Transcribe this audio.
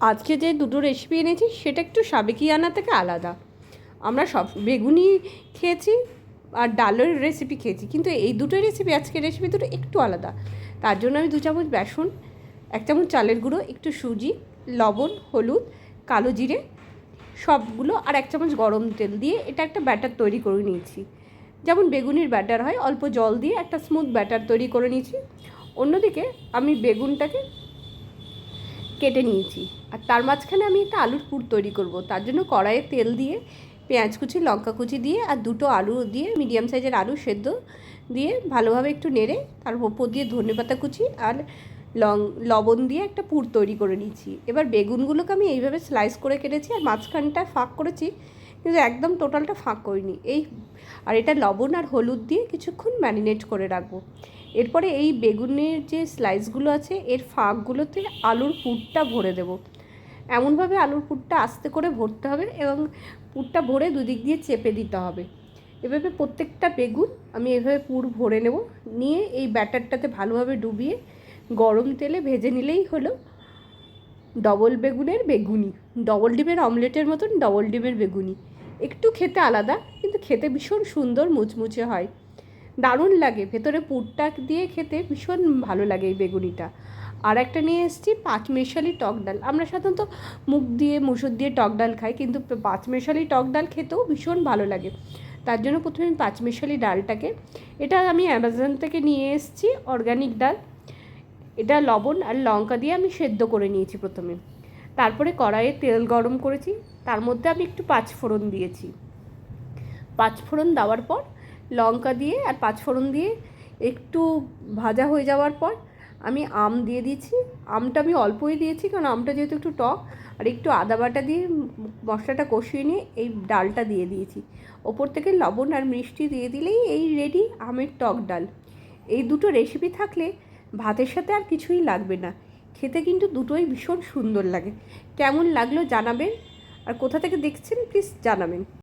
আজকে যে দুটো রেসিপি এনেছি, সেটা একটু সাবেকিয়ানা থেকে আলাদা। আমরা সব বেগুনি খেয়েছি আর ডালের রেসিপি খেয়েছি, কিন্তু এই দুটো রেসিপি আজকের রেসিপি দুটো একটু আলাদা। তার জন্য আমি দু চামচ বেসন, এক চামচ চালের গুঁড়ো, একটু সুজি, লবণ, হলুদ, কালো জিরে সবগুলো আর এক চামচ গরম তেল দিয়ে এটা একটা ব্যাটার তৈরি করে নিয়েছি। যেমন বেগুনির ব্যাটার হয়, অল্প জল দিয়ে একটা স্মুথ ব্যাটার তৈরি করে নিয়েছি। অন্যদিকে আমি বেগুনটাকে কেটে নিয়েছি। আর তার মাঝখানে আমি একটা আলুর পুর তৈরি করব। তার জন্য কড়াইয়ে তেল দিয়ে, পেঁয়াজ কুচি, লঙ্কা কুচি দিয়ে আর দুটো আলু দিয়ে, মিডিয়াম সাইজের আলু সেদ্ধ দিয়ে ভালোভাবে একটু নেড়ে, তার ওপর দিয়ে ধনে পাতা কুচি আর লং, লবণ দিয়ে একটা পুর তৈরি করে নিয়েছি। এবার বেগুনগুলোকে আমি এইভাবে স্লাইস করে কেটেছি আর মাঝখানটা ফাঁক করেছি, কিন্তু একদম টোটালটা ফাঁক করিনি। এই, আর এটা লবণ আর হলুদ দিয়ে কিছুক্ষণ ম্যারিনেট করে রাখব। এরপরে এই বেগুনের যে স্লাইসগুলো আছে, এর ফাঁকগুলোতে আলুর পুরটা ভরে দেবো। এমনভাবে আলুর পুরটা আস্তে করে ভরতে হবে এবং পুরটা ভরে দুদিক দিয়ে চেপে দিতে হবে। এভাবে প্রত্যেকটা বেগুন আমি এভাবে পুর ভরে নেব। নিয়ে এই ব্যাটারটাতে ভালোভাবে ডুবিয়ে গরম তেলে ভেজে নিলেই হলো ডবল বেগুনের বেগুনি। ডবল ডিমের অমলেটের মতন ডবল ডিমের বেগুনি। একটু খেতে আলাদা, কিন্তু খেতে ভীষণ সুন্দর মুচমুচে হয়। দারুণ লাগে। ভেতরে পুরটা দিয়ে খেতে ভীষণ ভালো লাগে এই বেগুনিটা। আর একটা নিয়ে এসেছি, পাঁচমেশালি টক ডাল। আমরা সাধারণত মুখ দিয়ে, মুসুর দিয়ে টক ডাল খাই, কিন্তু পাঁচমেশালি টক ডাল খেতেও ভীষণ ভালো লাগে। তার জন্য প্রথমে আমি পাঁচমেশালি ডালটাকে, এটা আমি অ্যামাজন থেকে নিয়ে এসেছি, অর্গানিক ডাল। এটা লবণ আর লঙ্কা দিয়ে আমি সেদ্ধ করে নিয়েছি প্রথমে। তারপরে কড়াইয়ে তেল গরম করেছি, তার মধ্যে আমি একটু পাঁচফোড়ন দিয়েছি। পাঁচফোড়ন দেওয়ার পর লঙ্কা দিয়ে আর পাঁচফোড়ন দিয়ে একটু ভাজা হয়ে যাওয়ার পর আমি আম দিয়ে দিয়েছি। আমটা আমি অল্পই দিয়েছি কারণ আমটা যেহেতু একটু টক, আর একটু আদা বাটা দিয়ে মশলাটা কষিয়ে নিয়ে এই ডালটা দিয়ে দিয়েছি। ওপর থেকে লবণ আর মিষ্টি দিয়ে দিলেই এই রেডি আমের টক ডাল। এই দুটো রেসিপি থাকলে ভাতের সাথে আর কিছুই লাগবে না। খেতে কিন্তু দুটোই ভীষণ সুন্দর লাগে। কেমন লাগল জানাবেন? আর কোথা থেকে দেখছেন প্লিজ জানাবেন।